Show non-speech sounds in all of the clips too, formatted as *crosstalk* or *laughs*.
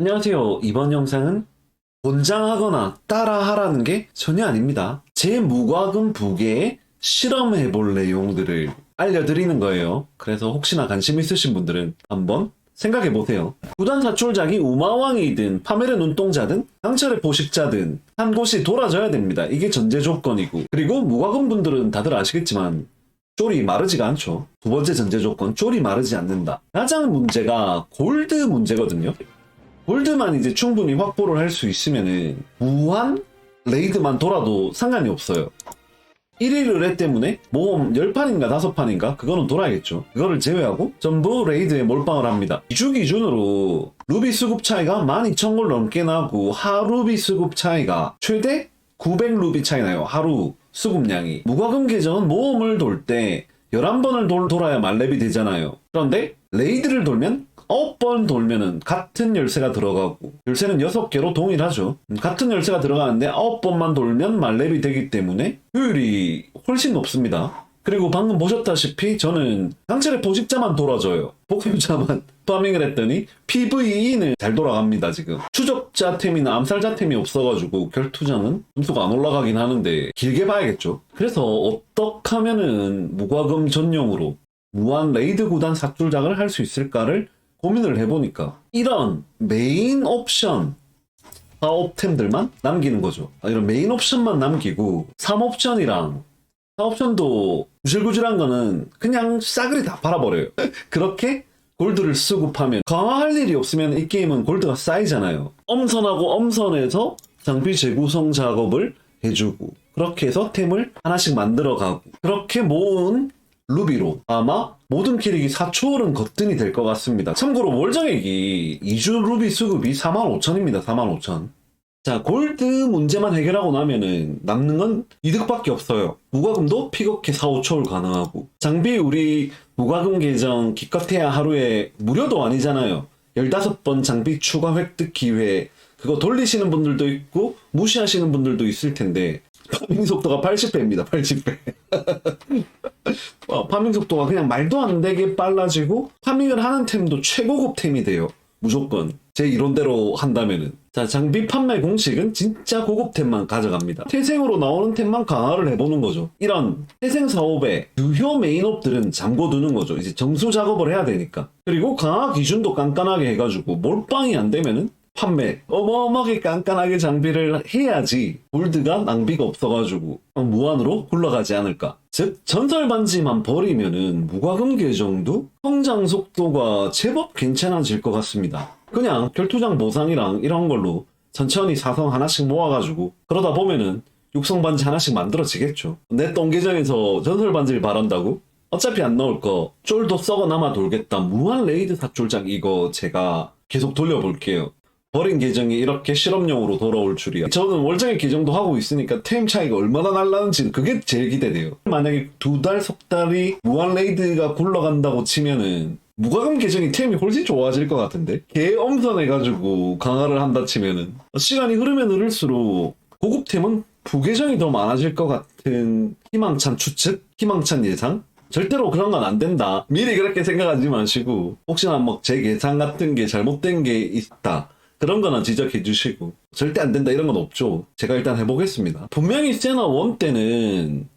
안녕하세요. 이번 영상은 권장하거나 따라하라는 게 전혀 아닙니다. 제 무과금 부계에 실험해볼 내용들을 알려드리는 거예요. 그래서 혹시나 관심 있으신 분들은 한번 생각해보세요. 구단 사출작이 우마왕이든 파멸의 눈동자든 강철의 포식자든 한 곳이 돌아져야 됩니다. 이게 전제 조건이고 그리고 무과금 분들은 다들 아시겠지만 쫄이 마르지가 않죠. 두 번째 전제 조건, 쫄이 마르지 않는다. 가장 문제가 골드 문제거든요. 골드만 이제 충분히 확보를 할 수 있으면은 무한 레이드만 돌아도 상관이 없어요. 1일 의뢰 때문에 모험 10판인가 5판인가 그거는 돌아야겠죠. 그거를 제외하고 전부 레이드에 몰빵을 합니다. 2주 기준으로 루비 수급 차이가 12,000골 넘게 나고 하루비 수급 차이가 최대 900루비 차이 나요. 하루 수급량이. 무과금 계정은 모험을 돌 때 11번을 돌, 돌아야 만렙이 되잖아요. 그런데 레이드를 돌면 9번 돌면은 같은 열쇠가 들어가고 열쇠는 6개로 동일하죠. 음, 같은 열쇠가 들어가는데 9번만 돌면 만렙이 되기 때문에 효율이 훨씬 높습니다. 그리고 방금 보셨다시피 저는 강철의 포식자만 돌아줘요. 복용자만 *laughs* 파밍을 했더니 PVE는 잘 돌아갑니다 지금. 추적자 템이나 암살자 템이 없어가지고 결투장은 점수가 안 올라가긴 하는데 길게 봐야겠죠. 그래서 어떻게 하면은 무과금 전용으로 무한 레이드 구단 삭출작을 할 수 있을까를 고민을 해보니까 이런 메인 옵션 사업템들만 남기는 거죠. 아, 이런 메인 옵션만 남기고 3옵션이랑 4옵션도 구질구질한 거는 그냥 싸그리 다 팔아버려요. *laughs* 그렇게 골드를 수급하면 강화할 일이 없으면 이 게임은 골드가 쌓이잖아요. 엄선하고 엄선해서 장비 재구성 작업을 해주고 그렇게 해서 템을 하나씩 만들어가고 그렇게 모은 루비로 아마 모든 캐릭이 4초월은 거뜬히 될것 같습니다. 참고로 월정액이 2주 루비 수급이 45,000입니다. 45,000. 자, 골드 문제만 해결하고 나면은 남는 건 이득밖에 없어요. 무과금도 픽업해 4, 5초월 가능하고. 장비 우리 무과금 계정 기껏해야 하루에 무료도 아니잖아요. 15번 장비 추가 획득 기회. 그거 돌리시는 분들도 있고 무시하시는 분들도 있을 텐데 파밍 속도가 80배입니다. 80배. 어, 파밍 속도가 그냥 말도 안 되게 빨라지고 파밍을 하는 템도 최고급 템이 돼요. 무조건 제 이론대로 한다면은 자 장비 판매 공식은 진짜 고급템만 가져갑니다. 태생으로 나오는 템만 강화를 해보는 거죠. 이런 태생 사업의 유효 메인업들은 잠궈두는 거죠. 이제 정수 작업을 해야 되니까. 그리고 강화 기준도 깐깐하게 해가지고 몰빵이 안 되면은 판매. 어마어마하게 깐깐하게 장비를 해야지 골드가 낭비가 없어가지고 무한으로 굴러가지 않을까. 즉 전설 반지만 버리면은 무과금 계정도? 성장 속도가 제법 괜찮아질 것 같습니다. 그냥 결투장 보상이랑 이런 걸로 천천히 사성 하나씩 모아가지고 그러다 보면은 육성 반지 하나씩 만들어지겠죠. 내똥 계정에서 전설 반지를 바란다고? 어차피 안 나올 거. 쫄도 썩어 남아 돌겠다. 무한 레이드 사쫄장 이거 제가 계속 돌려볼게요 버린 계정이 이렇게 실험용으로 돌아올 줄이야. 저는 월정액 계정도 하고 있으니까 템 차이가 얼마나 날라는지 그게 제일 기대돼요. 만약에 두 달, 석 달이 무한 레이드가 굴러간다고 치면은 무과금 계정이 템이 훨씬 좋아질 것 같은데? 개 엄선해가지고 강화를 한다 치면은 시간이 흐르면 흐를수록 고급템은 부계정이 더 많아질 것 같은 희망찬 추측? 희망찬 예상? 절대로 그런 건 안 된다. 미리 그렇게 생각하지 마시고 혹시나 뭐제 계산 같은 게 잘못된 게 있다. 그런 거는 지적해 주시고 절대 안 된다 이런 건 없죠. 제가 일단 해보겠습니다. 분명히 세나 원 때는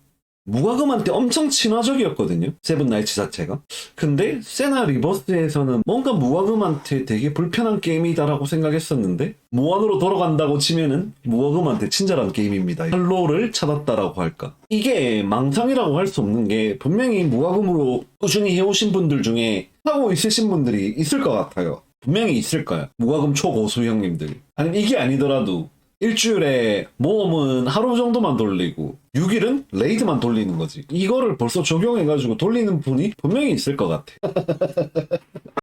무과금한테 엄청 친화적이었거든요. 세븐 나이츠 자체가. 근데 세나 리버스에서는 뭔가 무과금한테 되게 불편한 게임이다라고 생각했었는데 무한으로 돌아간다고 치면은 무과금한테 친절한 게임입니다. 할로를 찾았다라고 할까. 이게 망상이라고 할 수 없는 게 분명히 무과금으로 꾸준히 해오신 분들 중에 하고 있으신 분들이 있을 것 같아요. 분명히 있을 거야. 무과금 초고수 형님들. 아니면 이게 아니더라도 일주일에 모험은 하루 정도만 돌리고 6일은 레이드만 돌리는 거지. 이거를 벌써 적용해가지고 돌리는 분이 분명히 있을 것 같아. *laughs*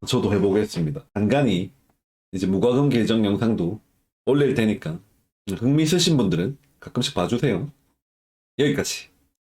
저도 해보겠습니다. 간간히 이제 무과금 계정 영상도 올릴 테니까 흥미 있으신 분들은 가끔씩 봐주세요. 여기까지.